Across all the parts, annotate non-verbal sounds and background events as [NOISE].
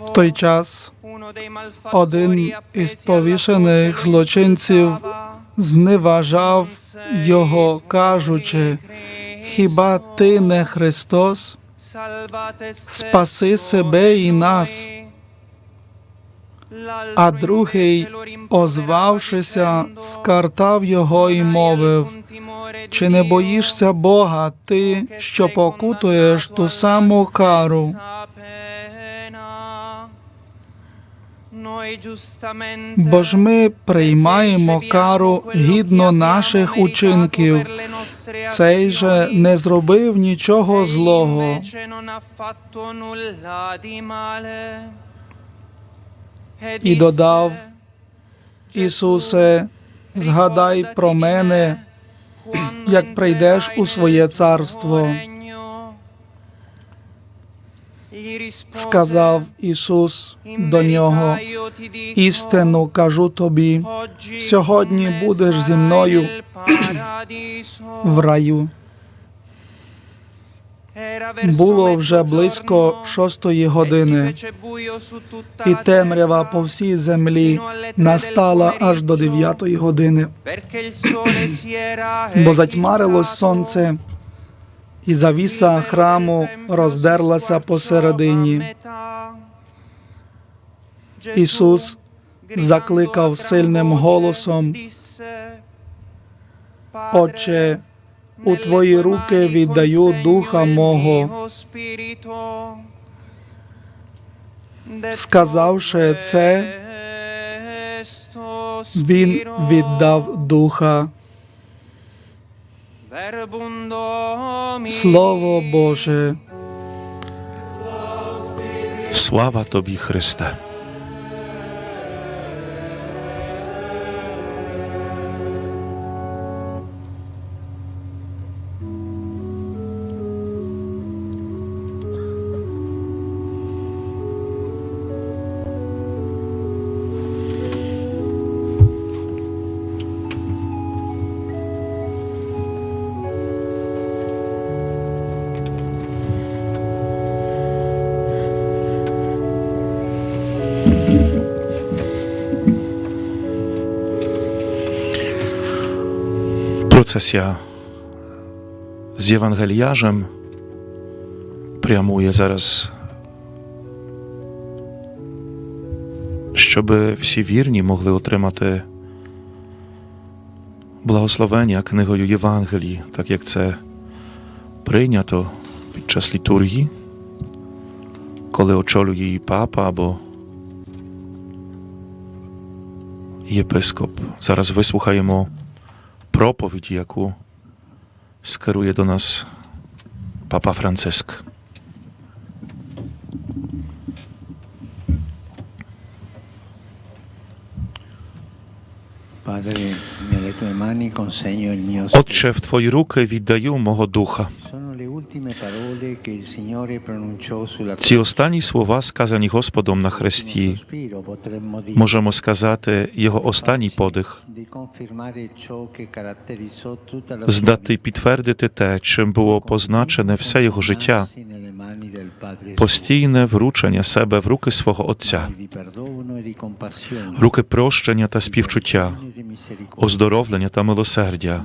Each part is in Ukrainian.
В той час один із повішених злочинців зневажав його, кажучи, хіба ти не Христос? Спаси себе і нас. А другий, озвавшися, скартав його і мовив, чи не боїшся Бога, ти, що покутуєш ту саму кару? Бо ж ми приймаємо кару гідно наших учинків. Цей же не зробив нічого злого. І додав, Ісусе, згадай про мене, як прийдеш у своє царство. Сказав Ісус до нього, істину кажу тобі, сьогодні будеш зі мною в раю. Було вже близько шостої години, і темрява по всій землі настала аж до дев'ятої години, бо затьмарилось сонце, і завіса храму роздерлася посередині. Ісус закликав сильним голосом, Отче, у Твої руки віддаю духа мого. Сказавши це, Він віддав духа. Слово Боже. Слава тобі, Христе. Процесія з Євангеліяжем прямує зараз, щоб всі вірні могли отримати благословення книгою Євангелії, так як це прийнято під час літургії, коли очолює її папа або єпископ. Зараз вислухаємо propowiedź, jaką skieruje do nas Papa Franciszek. Ojcze, w Twojej rukę widdaję mego ducha. Ці останні слова, сказані Господом на хресті, можемо сказати, його останній подих, здати підтвердити те, чим було позначене все його життя, Постійне вручення себе в руки свого Отця, руки прощення та співчуття, оздоровлення та милосердя,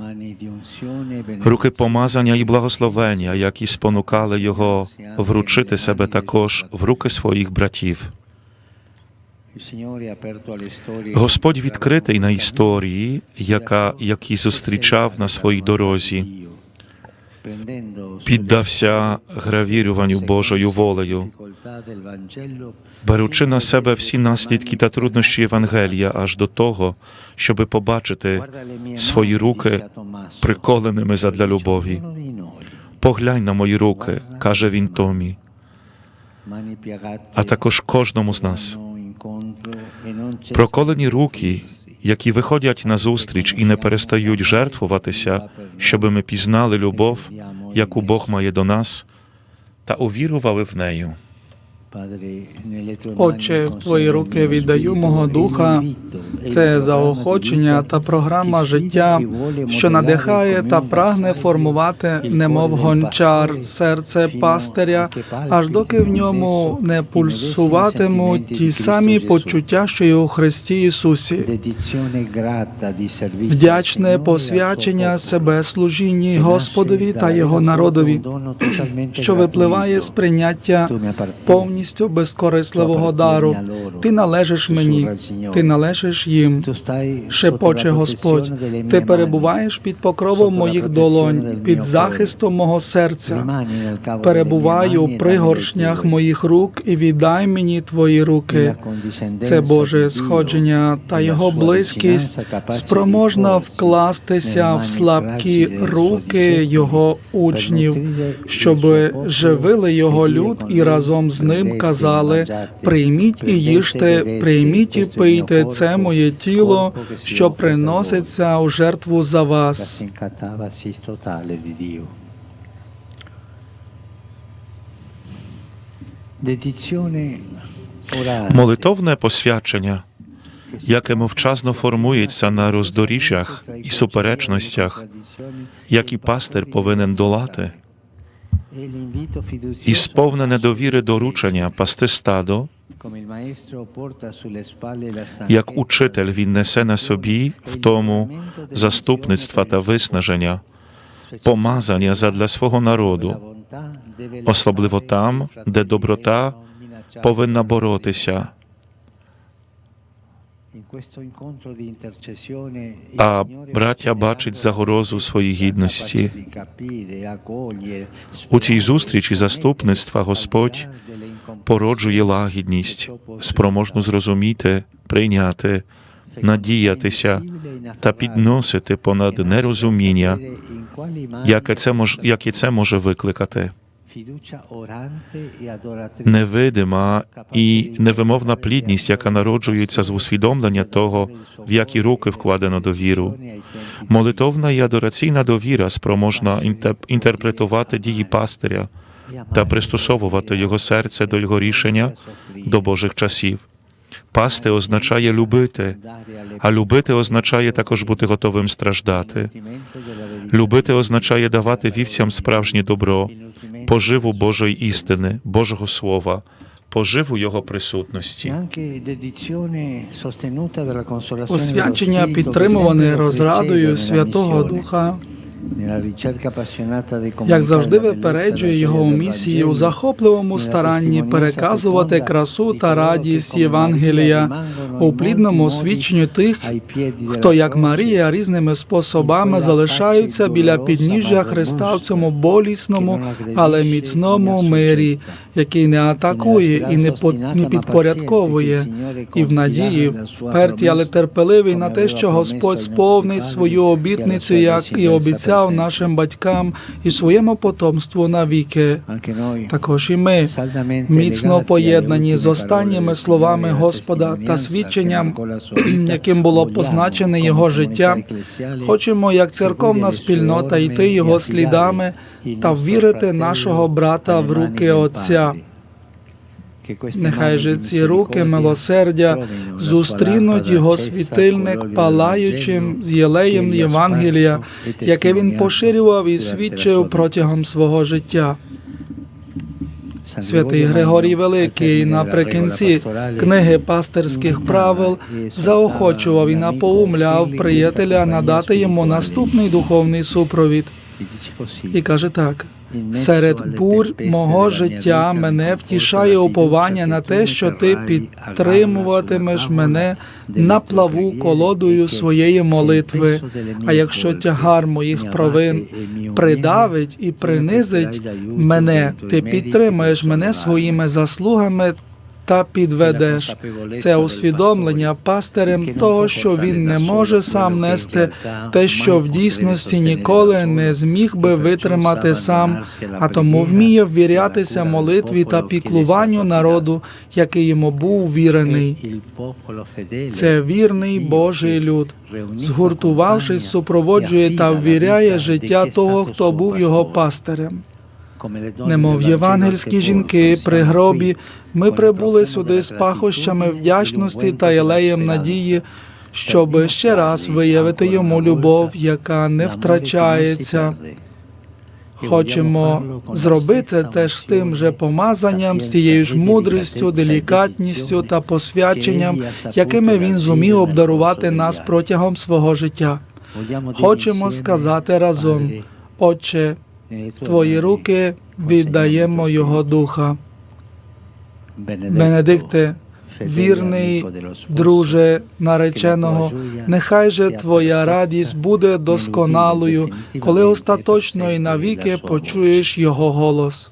руки помазання і благословення, які спонукали його вручити себе також в руки своїх братів. Господь відкритий на історії, яка, які зустрічав на своїй дорозі, піддався гравірюванню Божою волею, беручи на себе всі наслідки та труднощі Євангелія аж до того, щоби побачити свої руки приколеними задля любові. Поглянь на мої руки, каже він Томі, а також кожному з нас. Проколені руки, які виходять на зустріч і не перестають жертвуватися, щоби ми пізнали любов, яку Бог має до нас, та увірували в нею. Отче, в Твої руки віддаю мого духа. Це заохочення та програма життя, що надихає та прагне формувати, немов гончар, серце пастиря, аж доки в ньому не пульсуватимуть ті самі почуття, що й у Христі Ісусі. Вдячне посвячення себе служінні Господові та Його народові, що випливає з прийняття повністю безкорисливого дару. Ти належиш мені, ти належиш їм. Шепоче Господь, ти перебуваєш під покровом моїх долонь, під захистом мого серця. Перебувай у пригоршнях моїх рук і віддай мені твої руки. Це Боже сходження та його близькість спроможна вкластися в слабкі руки його учнів, щоб живили його люд і разом з ним казали: прийміть і їжте, прийміть і пийте, це моє тіло, що приноситься у жертву за вас. Молитовне посвячення, яке мовчазно формується на роздоріжжях і суперечностях, які пастир повинен долати, і сповнене довіри доручення пасти стадо, як учитель він несе на собі в тому заступництва та виснаження, помазання задля свого народу, особливо там, де доброта повинна боротися, а браття бачить загрозу своїй гідності. У цій зустрічі заступництва Господь породжує лагідність, спроможну зрозуміти, прийняти, надіятися та підносити понад нерозуміння, яке це мож, яке це може викликати. Невидима і невимовна плідність, яка народжується з усвідомлення того, в які руки вкладено довіру. Молитовна і адораційна довіра спроможна інтерпретувати дії пастиря та пристосовувати його серце до його рішення до Божих часів. Пасти означає любити, а любити означає також бути готовим страждати. Любити означає давати вівцям справжнє добро, поживу Божої істини, Божого Слова, поживу Його присутності. Освячення підтримуване розрадою Святого Духа, як завжди випереджує його у місії у захопливому старанні переказувати красу та радість Євангелія у плідному свідченню тих, хто, як Марія, різними способами залишаються біля підніжжя Христа в цьому болісному, але міцному мирі, який не атакує і не не підпорядковує, і в надії вперті, але терпеливий на те, що Господь сповнить свою обітницю, як і обіцяв нашим батькам і своєму потомству навіки. Також і ми міцно поєднані з останніми словами Господа та свідченням, [CLEARS THROAT] яким було позначене його життя. Хочемо, як церковна спільнота, йти його слідами та ввірити нашого брата в руки Отця. Нехай же ці руки милосердя зустрінуть його світильник палаючим з єлеєм Євангелія, яке він поширював і свідчив протягом свого життя. Святий Григорій Великий наприкінці книги пастирських правил заохочував і напоумляв приятеля надати йому наступний духовний супровід. І каже так: серед бурь мого життя мене втішає уповання на те, що ти підтримуватимеш мене на плаву колодою своєї молитви. А якщо тягар моїх провин придавить і принизить мене, ти підтримаєш мене своїми заслугами. Та підведеш. Це усвідомлення пастирем того, що він не може сам нести те, що в дійсності ніколи не зміг би витримати сам, а тому вміє ввірятися молитві та піклуванню народу, який йому був вірений. Це вірний Божий люд, згуртувавшись, супроводжує та ввіряє життя того, хто був його пастирем. Немов євангельські жінки при гробі, ми прибули сюди з пахощами вдячності та єлеєм надії, щоб ще раз виявити йому любов, яка не втрачається. Хочемо зробити теж з тим же помазанням, з тією ж мудрістю, делікатністю та посвяченням, якими він зумів обдарувати нас протягом свого життя. Хочемо сказати разом, Отче, Твої руки віддаємо Його духа. Бенедикте, вірний друже нареченого, нехай же Твоя радість буде досконалою, коли остаточно і навіки почуєш Його голос.